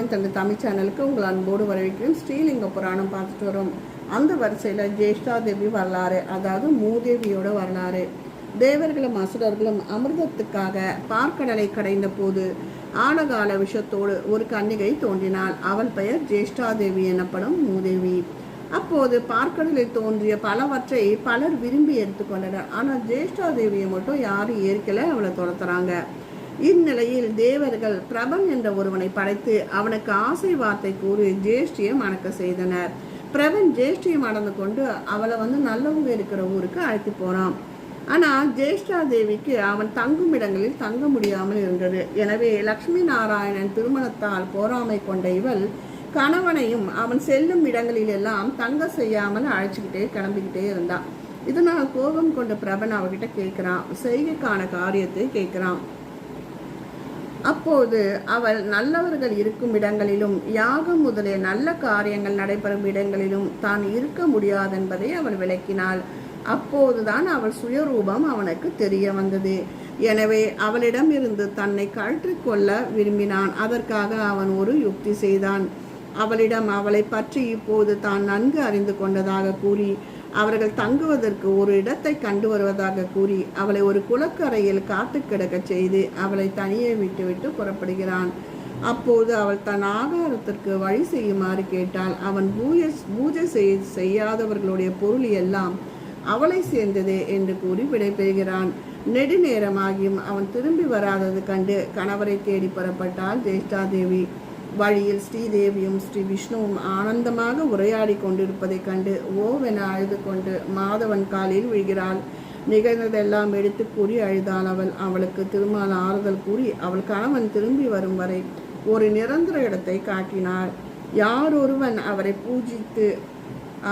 ஆத்மாவின் தந்தை தமிழ் சேனலுக்கு உங்கள் அன்போடு வரவேற்கிறேன். ஸ்ரீலிங்க புராணம் பார்த்துட்டு வரோம். அந்த வரிசையில் ஜேஷ்டா தேவி வரலாறு அதாவது மூதேவியோட வரலாறு. தேவர்களும் அசுரர்களும் அமிர்தத்துக்காக பார்க்கடலை கடைந்த போது ஆனகால விஷத்தோடு ஒரு கன்னிகை தோன்றினாள். அவள் பெயர் ஜேஷ்டாதேவி எனப்படும் மூதேவி. அப்போது பார்க்கடலில் தோன்றிய பலவற்றை பலர் விரும்பி எடுத்துக்கொண்டனர். ஆனால் ஜேஷ்டாதேவியை மட்டும் யாரும் ஏற்கல அவளை துரத்துறாங்க. இந்நிலையில் தேவர்கள் பிரபன் என்ற ஒருவனை படைத்து அவனுக்கு ஆசை வார்த்தை கூறி ஜேஷ்டியை மணக்க செய்தனர். பிரபன் ஜேஷ்டியை மணந்து கொண்டு அவளை வந்து நல்லவங்க இருக்கிற ஊருக்கு அழைத்து போறான் ஆனால் ஜேஷ்டா தேவிக்கு அவன் தங்கும் இடங்களில் தங்க முடியாமல் இருந்தது. எனவே லக்ஷ்மி நாராயணன் திருமணத்தால் போராமை கொண்ட இவள் கணவனையும் அவன் செல்லும் இடங்களில் எல்லாம் தங்க செய்யாமல் அழைச்சிக்கிட்டே கிளம்பிக்கிட்டே இருந்தான் இதனால் கோபம் கொண்ட பிரபன் அவகிட்ட கேட்கிறான். செய்கைக்கான காரியத்தை கேட்கிறான். அப்போது அவள் நல்லவர்கள் இருக்கும் இடங்களிலும் யாகம் முதலிய நல்ல காரியங்கள் நடைபெறும் இடங்களிலும் தான் இருக்க முடியாதென்பதை அவள் விளக்கினாள். அப்போதுதான் அவள் சுயரூபம் அவனுக்கு தெரிய வந்தது. எனவே அவளிடம் இருந்து தன்னை கழற்றிக்கொள்ள விரும்பினான். அதற்காக அவன் ஒரு யுக்தி செய்தான். அவளிடம் அவளை பற்றி இப்போது தான் நன்கு அறிந்து கொண்டதாக கூறி அவர்கள் தங்குவதற்கு ஒரு இடத்தை கண்டு வருவதாக கூறி அவளை ஒரு குளக்கரையில் காத்து கிடக்கச் செய்து அவளை தனியே விட்டுவிட்டு புறப்படுகிறான். அப்போது அவள் தன் ஆகாரத்திற்கு வழி செய்யுமாறு கேட்டால் அவன் பூஜை பூஜை செய் செய்யாதவர்களுடைய பொருள் எல்லாம் அவளை சேர்ந்ததே என்று கூறி விடைபெறுகிறான் நெடுநேரமாகியும் அவன் திரும்பி வராதது கண்டு கணவரை தேடி புறப்பட்டாள் ஜெயஷ்டாதேவி வழியில் ஸ்ரீதேவியும் ஸ்ரீ விஷ்ணுவும் ஆனந்தமாக உரையாடி கொண்டிருப்பதைக் கண்டு ஓவென அழுது கொண்டு மாதவன் காலில் விழுகிறாள். நிகழ்ந்ததெல்லாம் எடுத்து கூறி அழுதாள் அவள். அவளுக்கு திருமால் ஆறுதல் கூறி அவள் கணவன் திரும்பி வரும் வரை ஒரு நிரந்தர இடத்தை காட்டினாள். யார் ஒருவன் அவரை பூஜித்து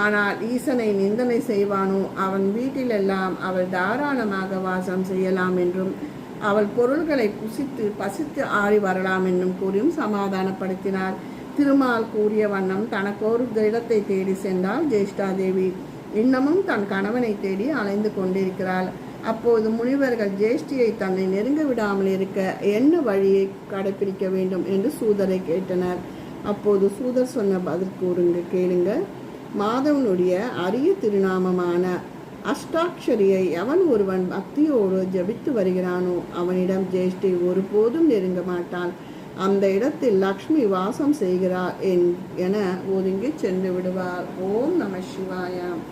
ஆனால் ஈசனை நிந்தனை செய்வானோ? அவன் வீட்டிலெல்லாம் அவள் தாராளமாக வாசம் செய்யலாம் என்றும் அவள் பொருள்களை புசித்து பசித்து ஆறி வரலாம் என்னும் கூறியும் சமாதானப்படுத்தினார் திருமால் கூறிய வண்ணம் தனக்கொரு இடத்தை தேடி சென்றாள் ஜேஷ்டாதேவி. இன்னமும் தன் கணவனை தேடி அலைந்து கொண்டிருக்கிறாள். அப்போது முனிவர்கள் ஜேஷ்டியை தன்னை நெருங்க விடாமல் இருக்க என்ன வழியை கடைபிடிக்க வேண்டும் என்று சூதரை கேட்டனர். அப்போது சூதர் சொன்ன பதில் கூறுங்க கேளுங்க. மாதவனுடைய அரிய திருநாமமான அஷ்டாட்சரியை எவன் ஒருவன் பக்தியோடு ஜபித்து வருகிறானோ அவனிடம் ஜேஷ்டி ஒருபோதும் நெருங்க மாட்டாள் அந்த இடத்தில் லக்ஷ்மி வாசம் செய்கிறார் என் என ஒதுங்கி சென்று விடுவார். ஓம் நம சிவாயாம்